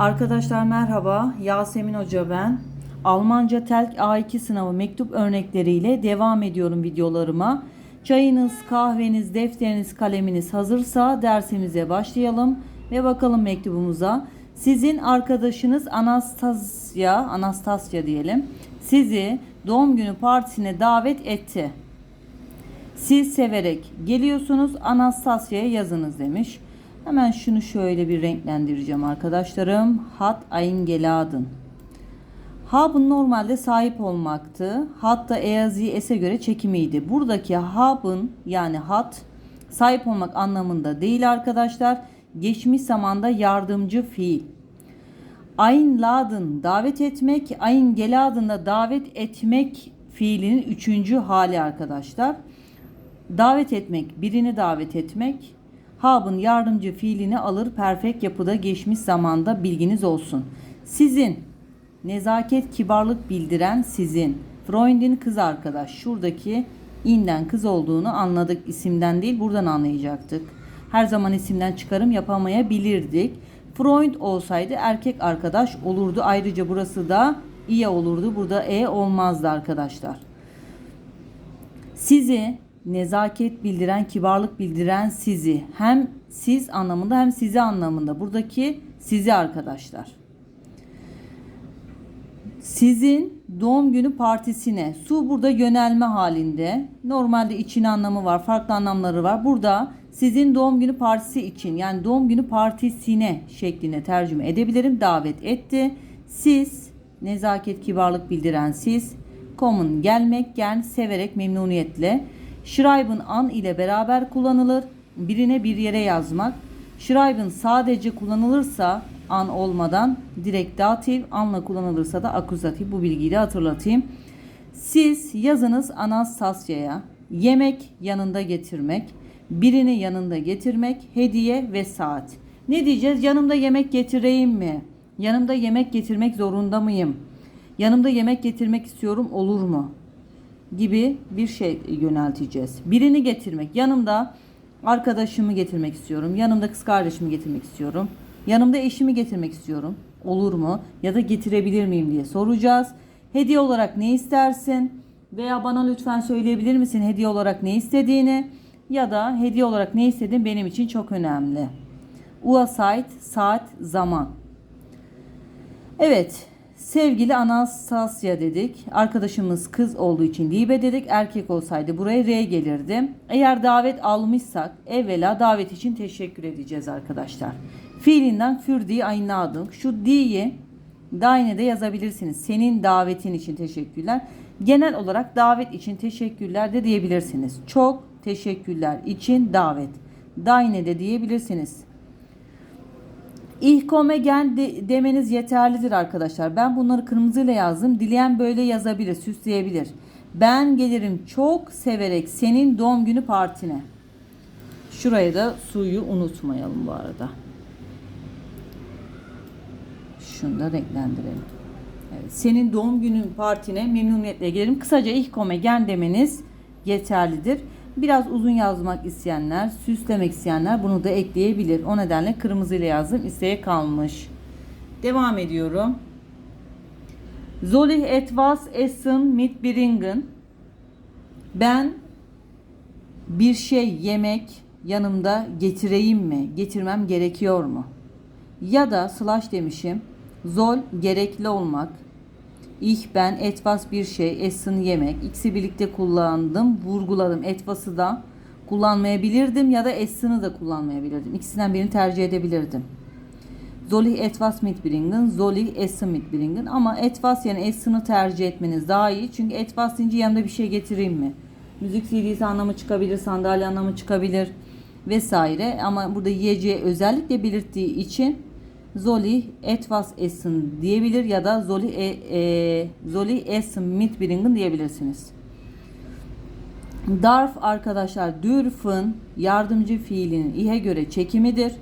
Arkadaşlar merhaba. Yasemin Hoca ben. Almanca TELK A2 sınavı mektup örnekleriyle devam ediyorum videolarıma. Çayınız, kahveniz, defteriniz, kaleminiz hazırsa dersimize başlayalım ve bakalım mektubumuza. Sizin arkadaşınız Anastasia, Anastasia diyelim, sizi doğum günü partisine davet etti. Siz severek geliyorsunuz Anastasia'ya yazınız demiş. Hemen şunu şöyle bir renklendireceğim arkadaşlarım. Hat eingeladen. Haben normalde sahip olmaktı. Hatta Eazi S'e göre çekimiydi. Buradaki haben yani hat sahip olmak anlamında değil arkadaşlar. Geçmiş zamanda yardımcı fiil. Einladen davet etmek, eingeladen da davet etmek fiilinin üçüncü hali arkadaşlar. Davet etmek, birini davet etmek. Hab'ın yardımcı fiilini alır perfect yapıda geçmiş zamanda bilginiz olsun. Sizin nezaket, kibarlık bildiren sizin. Freundin kız arkadaş. Şuradaki inden kız olduğunu anladık. isimden değil buradan anlayacaktık. Her zaman isimden çıkarım yapamayabilirdik. Freund olsaydı erkek arkadaş olurdu. Ayrıca burası da iyi olurdu. Burada e olmazdı arkadaşlar. Sizi nezaket bildiren, kibarlık bildiren sizi hem siz anlamında hem sizi anlamında. Buradaki sizi arkadaşlar. Sizin doğum günü partisine su burada yönelme halinde. Normalde için anlamı var, farklı anlamları var. Burada sizin doğum günü partisi için yani doğum günü partisine şeklinde tercüme edebilirim. Davet etti. Siz nezaket, kibarlık bildiren siz. Kommen gelmek, gern severek memnuniyetle. Schreiben an ile beraber kullanılır. Birine bir yere yazmak. Schreiben sadece kullanılırsa an olmadan direkt datif, anla kullanılırsa da akuzatif. Bu bilgiyi de hatırlatayım. Siz yazınız Anastasia'ya yemek yanında getirmek, birini yanında getirmek, hediye ve saat. Ne diyeceğiz? Yanımda yemek getireyim mi? Yanımda yemek getirmek zorunda mıyım? Yanımda yemek getirmek istiyorum olur mu? Gibi bir şey yönelteceğiz. Birini getirmek. Yanımda arkadaşımı getirmek istiyorum. Yanımda kız kardeşimi getirmek istiyorum. Yanımda eşimi getirmek istiyorum. Olur mu? Ya da getirebilir miyim diye soracağız. Hediye olarak ne istersin? Veya bana lütfen söyleyebilir misin hediye olarak ne istediğini? Ya da hediye olarak ne istediğin benim için çok önemli. Uhrzeit, saat, zaman. Evet, sevgili Anastasia dedik. Arkadaşımız kız olduğu için Libe dedik. Erkek olsaydı buraya R gelirdi. Eğer davet almışsak evvela davet için teşekkür edeceğiz arkadaşlar. Fiilinden für die Einladung. Şu die'yi Dine de yazabilirsiniz. Senin davetin için teşekkürler. Genel olarak davet için teşekkürler de diyebilirsiniz. Çok teşekkürler için davet. Dine de diyebilirsiniz. İhkome gen de, demeniz yeterlidir arkadaşlar. Ben bunları kırmızıyla yazdım. Dileyen böyle yazabilir, süsleyebilir. Ben gelirim çok severek senin doğum günü partine. Şuraya da suyu unutmayalım bu arada. Şunu da renklendirelim. Evet, senin doğum günün partine memnuniyetle gelirim. Kısaca ihkome gen demeniz yeterlidir. Biraz uzun yazmak isteyenler, süslemek isteyenler bunu da ekleyebilir. O nedenle kırmızıyla yazdım. İsteğe kalmış. Devam ediyorum. Soll ich etwas essen mitbringen? Ben bir şey yemek yanımda getireyim mi? Getirmem gerekiyor mu? Ya da slash demişim. Zol gerekli olmak. Ich ben etwas bir şey, essen yemek. İkisi birlikte kullandım, vurguladım. Etvas'ı da kullanmayabilirdim ya da essen'ı da kullanmayabilirdim. İkisinden birini tercih edebilirdim. Soll ich etwas mitbringen, soll ich essen mitbringen. Ama etwas yani essen'ı tercih etmeniz daha iyi. Çünkü etwas deyince yanında bir şey getireyim mi? Müzik CD'si anlamı çıkabilir, sandalye anlamı çıkabilir vesaire. Ama burada yiyeceği özellikle belirttiği için Zoli etwas essen diyebilir ya da Zoli e, e, Zoli essen mitbringen diyebilirsiniz. Darf arkadaşlar dürfen yardımcı fiilinin ihe göre çekimidir.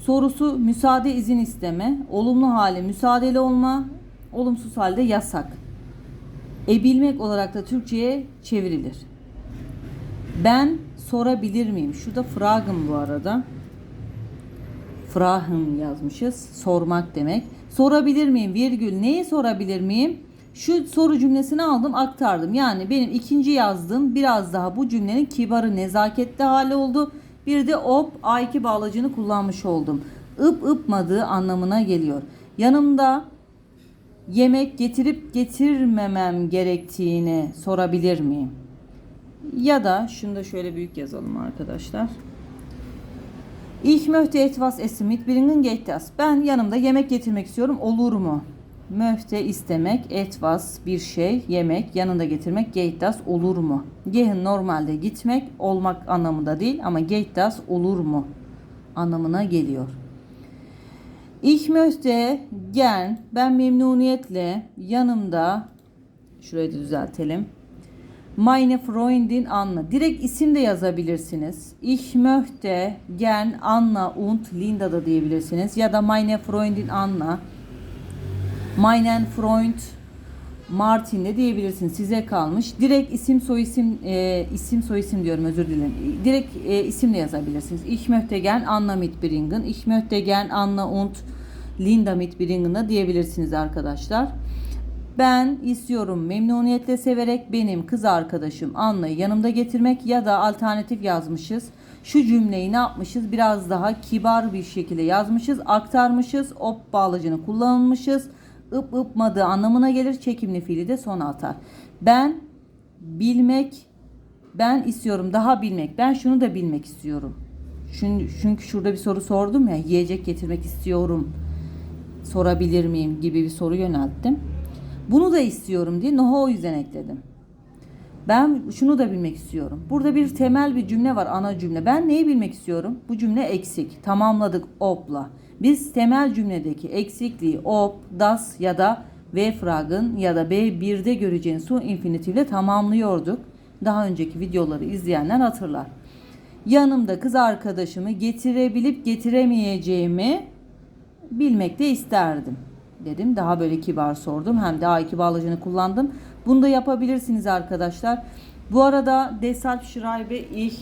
Sorusu müsaade izin isteme. Olumlu hali müsaadeli olma. Olumsuz halde yasak. E bilmek olarak da Türkçe'ye çevrilir. Ben sorabilir miyim? Şurada fragen bu arada. Fragen yazmışız. Sormak demek. Sorabilir miyim? Virgül. Neyi sorabilir miyim? Şu soru cümlesini aldım aktardım. Yani benim ikinci yazdığım biraz daha bu cümlenin kibarı nezaketli hali oldu. Bir de op A2 bağlacını kullanmış oldum. Ip ıpmadığı anlamına geliyor. Yanımda yemek getirip getirmemem gerektiğini sorabilir miyim? Ya da şunu da şöyle büyük yazalım arkadaşlar. Ich möchte etwas essen mitbringen geht das? Ben yanımda yemek getirmek istiyorum. Olur mu? Möchte istemek, etwas bir şey, yemek, yanında getirmek, geht das olur mu? Gehen normalde gitmek, olmak anlamında değil ama geht das olur mu anlamına geliyor. Ich möchte gern, ben memnuniyetle yanımda, şurayı da düzeltelim. Meine Freundin Anna. Direkt isim de yazabilirsiniz. Ich möchte gern Anna und Linda da diyebilirsiniz. Ya da meine Freundin Anna. Meinen Freund Martin de diyebilirsiniz. Size kalmış. Direkt isim soyisim e, isim soyisim diyorum özür dilerim. Direkt e, isim de yazabilirsiniz. Ich möchte gern Anna mitbringen. Ich möchte gern Anna und Linda mitbringen da diyebilirsiniz arkadaşlar. Ben istiyorum memnuniyetle severek benim kız arkadaşım Anna'yı yanımda getirmek ya da alternatif yazmışız. Şu cümleyi ne yapmışız? Biraz daha kibar bir şekilde yazmışız, aktarmışız. Op bağlacını kullanmışız. ıp ıpmadığı anlamına gelir. Çekimli fiili de sona atar. Ben bilmek, ben istiyorum daha bilmek. Ben şunu da bilmek istiyorum. Çünkü şurada bir soru sordum ya. Yiyecek getirmek istiyorum. Sorabilir miyim gibi bir soru yönelttim. Bunu da istiyorum diye noha o yüzden ekledim. Ben şunu da bilmek istiyorum. Burada bir temel bir cümle var ana cümle. Ben neyi bilmek istiyorum? Bu cümle eksik. Tamamladık op'la. Biz temel cümledeki eksikliği op, das ya da V fragın ya da B1'de göreceğin su infinitifle tamamlıyorduk. Daha önceki videoları izleyenler hatırlar. Yanımda kız arkadaşımı getirebilip getiremeyeceğimi bilmek de isterdim dedim. Daha böyle kibar sordum. Hem de A2 bağlacını kullandım. Bunu da yapabilirsiniz arkadaşlar. Bu arada Deshalb schreibe ich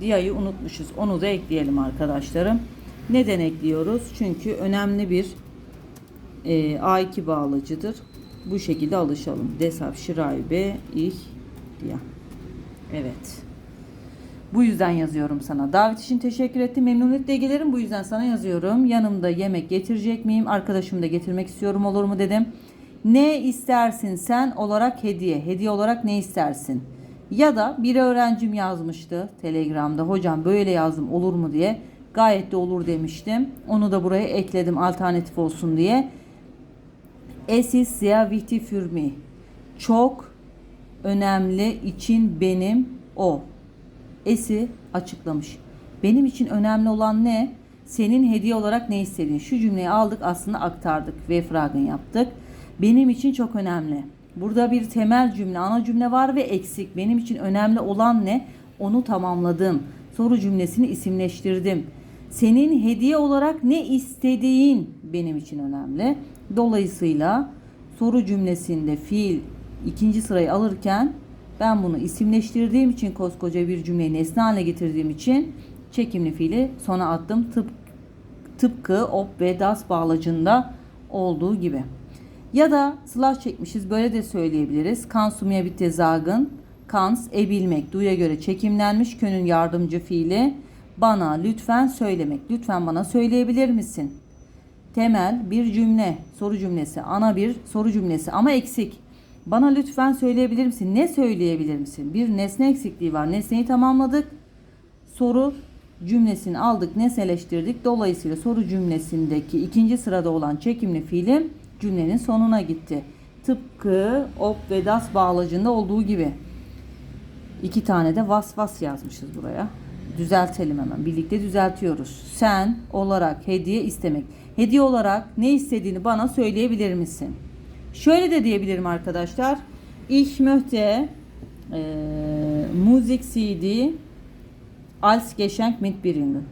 diye'yi unutmuşuz. Onu da ekleyelim arkadaşlarım. Neden ekliyoruz? Çünkü önemli bir e, A2 bağlacıdır. Bu şekilde alışalım. Deshalb schreibe ich diye. Evet. Bu yüzden yazıyorum sana. Davet için teşekkür ettim. Memnuniyetle gelirim. Bu yüzden sana yazıyorum. Yanımda yemek getirecek miyim? Arkadaşımı da getirmek istiyorum olur mu dedim. Ne istersin sen olarak hediye. Hediye olarak ne istersin? Ya da bir öğrencim yazmıştı Telegram'da. Hocam böyle yazdım olur mu diye. Gayet de olur demiştim. Onu da buraya ekledim alternatif olsun diye. Es ist sehr wichtig. Çok önemli için benim o. Esi açıklamış. Benim için önemli olan ne? Senin hediye olarak ne istediğin. Şu cümleyi aldık aslında aktardık ve fragın yaptık. Benim için çok önemli. Burada bir temel cümle, ana cümle var ve eksik. Benim için önemli olan ne? Onu tamamladım. Soru cümlesini isimleştirdim. Senin hediye olarak ne istediğin benim için önemli. Dolayısıyla soru cümlesinde fiil ikinci sırayı alırken ben bunu isimleştirdiğim için koskoca bir cümleyi nesne haline getirdiğim için çekimli fiili sona attım. Tıp, tıpkı op ve das bağlacında olduğu gibi. Ya da slash çekmişiz böyle de söyleyebiliriz. Kansumya bitte sagen. Kans ebilmek. Duya göre çekimlenmiş. Könün yardımcı fiili. Bana lütfen söylemek. Lütfen bana söyleyebilir misin? Temel bir cümle. Soru cümlesi. Ana bir soru cümlesi ama eksik. Bana lütfen söyleyebilir misin? Ne söyleyebilir misin? Bir nesne eksikliği var. Nesneyi tamamladık. Soru cümlesini aldık, nesneleştirdik. Dolayısıyla soru cümlesindeki ikinci sırada olan çekimli fiilim cümlenin sonuna gitti. Tıpkı op ve das bağlacında olduğu gibi. İki tane de vas vas yazmışız buraya. Düzeltelim hemen. Birlikte düzeltiyoruz. Sen olarak hediye istemek. Hediye olarak ne istediğini bana söyleyebilir misin? Şöyle de diyebilirim arkadaşlar. Ich möchte e, Musik CD als Geschenk mitbringen.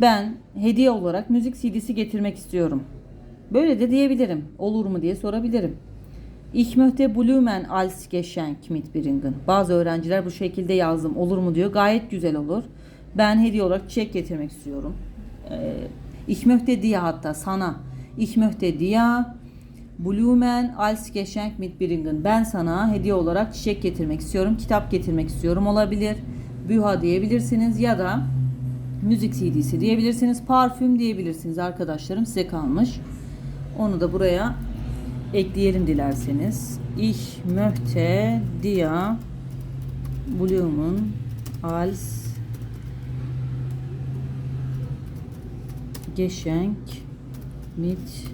Ben hediye olarak müzik CD'si getirmek istiyorum. Böyle de diyebilirim. Olur mu diye sorabilirim. Ich möchte Blumen als Geschenk mitbringen. Bazı öğrenciler bu şekilde yazdım. Olur mu diyor. Gayet güzel olur. Ben hediye olarak çiçek getirmek istiyorum. e, ich möchte dir hatta sana ich möchte dir Blumen als Geschenk mitbringen. Ben sana hediye olarak çiçek getirmek istiyorum, kitap getirmek istiyorum olabilir. Büha diyebilirsiniz ya da müzik CD'si diyebilirsiniz, parfüm diyebilirsiniz arkadaşlarım size kalmış. Onu da buraya ekleyelim dilerseniz. Ich möchte dir Blumen als Geschenk mit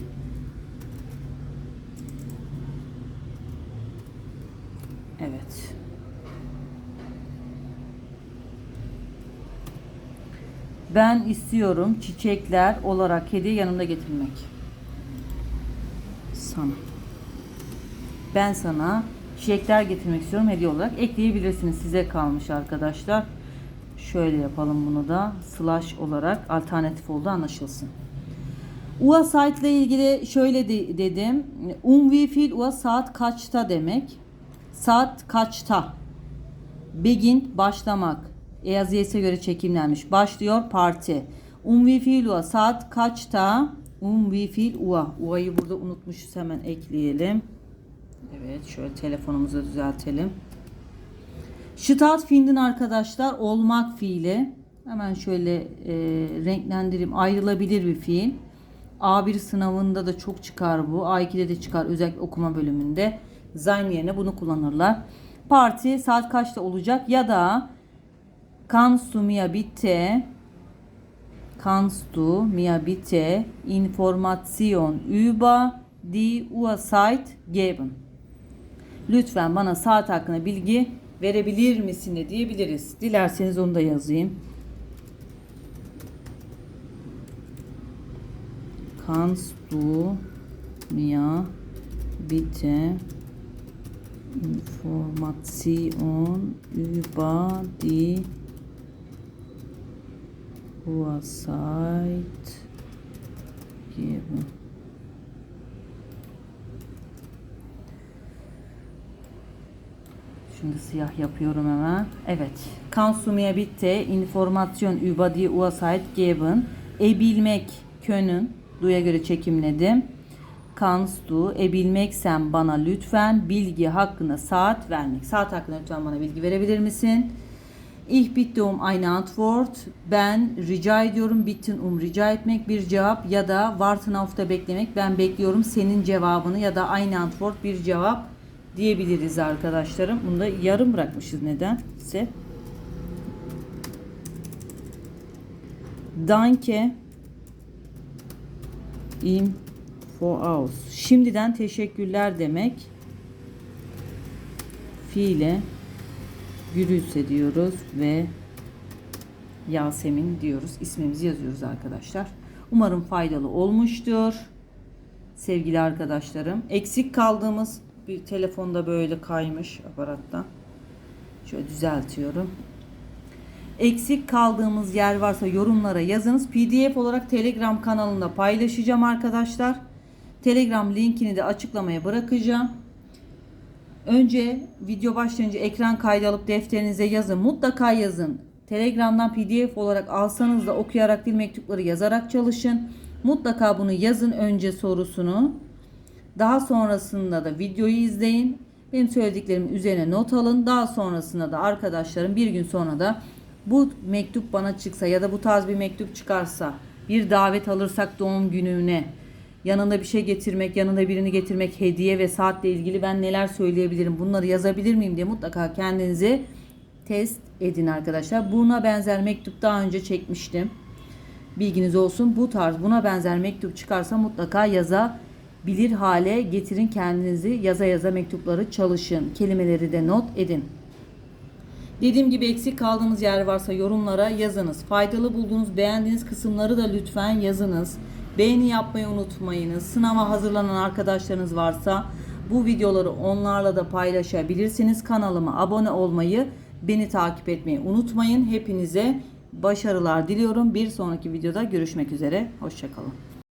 Evet. Ben istiyorum çiçekler olarak hediye yanımda getirmek. Sana. Ben sana çiçekler getirmek istiyorum hediye olarak. Ekleyebilirsiniz. Size kalmış arkadaşlar. Şöyle yapalım bunu da. Slash olarak alternatif oldu anlaşılsın. UA ile ilgili şöyle de- dedim. Um wie viel UA saat kaçta demek. Saat kaçta? Begin başlamak. EAZS'e göre çekimlenmiş. Başlıyor parti. Um wie viel Uhr? Saat kaçta? Um wie viel Uhr? U'yı burada unutmuşuz hemen ekleyelim. Evet şöyle telefonumuzu düzeltelim. Stattfinden arkadaşlar olmak fiili. Hemen şöyle e, renklendireyim. Ayrılabilir bir fiil. A1 sınavında da çok çıkar bu. A2'de de çıkar özellikle okuma bölümünde. Sein yerine bunu kullanırlar. Parti saat kaçta olacak ya da du mir bitte Information über die Uhrzeit geben? Lütfen bana saat hakkında bilgi verebilir misin de diyebiliriz. Dilerseniz onu da yazayım. Kannst du mir bitte Information über die Uhrzeit geben? Şimdi siyah yapıyorum hemen. Evet. Mir bitte Information über die Uhrzeit geben? E bilmek können. Duya göre çekimledim. Kannst du e bilmeksen bana lütfen bilgi hakkında saat vermek. Saat hakkında lütfen bana bilgi verebilir misin? Ich bitte um eine Antwort. Ben rica ediyorum. Bitten um rica etmek bir cevap ya da warten auf'ta beklemek. Ben bekliyorum senin cevabını ya da aynı Antwort bir cevap diyebiliriz arkadaşlarım. Bunu da yarım bırakmışız nedense. Danke im voraus. Şimdiden teşekkürler demek. Fiile Gürülse diyoruz ve Yasemin diyoruz. İsmimizi yazıyoruz arkadaşlar. Umarım faydalı olmuştur. Sevgili arkadaşlarım. Eksik kaldığımız bir telefonda böyle kaymış aparattan. Şöyle düzeltiyorum. Eksik kaldığımız yer varsa yorumlara yazınız. PDF olarak Telegram kanalında paylaşacağım arkadaşlar. Telegram linkini de açıklamaya bırakacağım. Önce video başlayınca ekran kaydı alıp defterinize yazın. Mutlaka yazın. Telegram'dan PDF olarak alsanız da okuyarak dil mektupları yazarak çalışın. Mutlaka bunu yazın önce sorusunu. Daha sonrasında da videoyu izleyin. Benim söylediklerimin üzerine not alın. Daha sonrasında da arkadaşlarım bir gün sonra da bu mektup bana çıksa ya da bu tarz bir mektup çıkarsa bir davet alırsak doğum gününe yanında bir şey getirmek, yanında birini getirmek, hediye ve saatle ilgili ben neler söyleyebilirim, bunları yazabilir miyim diye mutlaka kendinizi test edin arkadaşlar. Buna benzer mektup daha önce çekmiştim. Bilginiz olsun. Bu tarz buna benzer mektup çıkarsa mutlaka yazabilir hale getirin kendinizi. Yaza yaza mektupları çalışın. Kelimeleri de not edin. Dediğim gibi eksik kaldığınız yer varsa yorumlara yazınız. Faydalı bulduğunuz, beğendiğiniz kısımları da lütfen yazınız. Beğeni yapmayı unutmayınız. Sınava hazırlanan arkadaşlarınız varsa bu videoları onlarla da paylaşabilirsiniz. Kanalıma abone olmayı, beni takip etmeyi unutmayın. Hepinize başarılar diliyorum. Bir sonraki videoda görüşmek üzere. Hoşçakalın.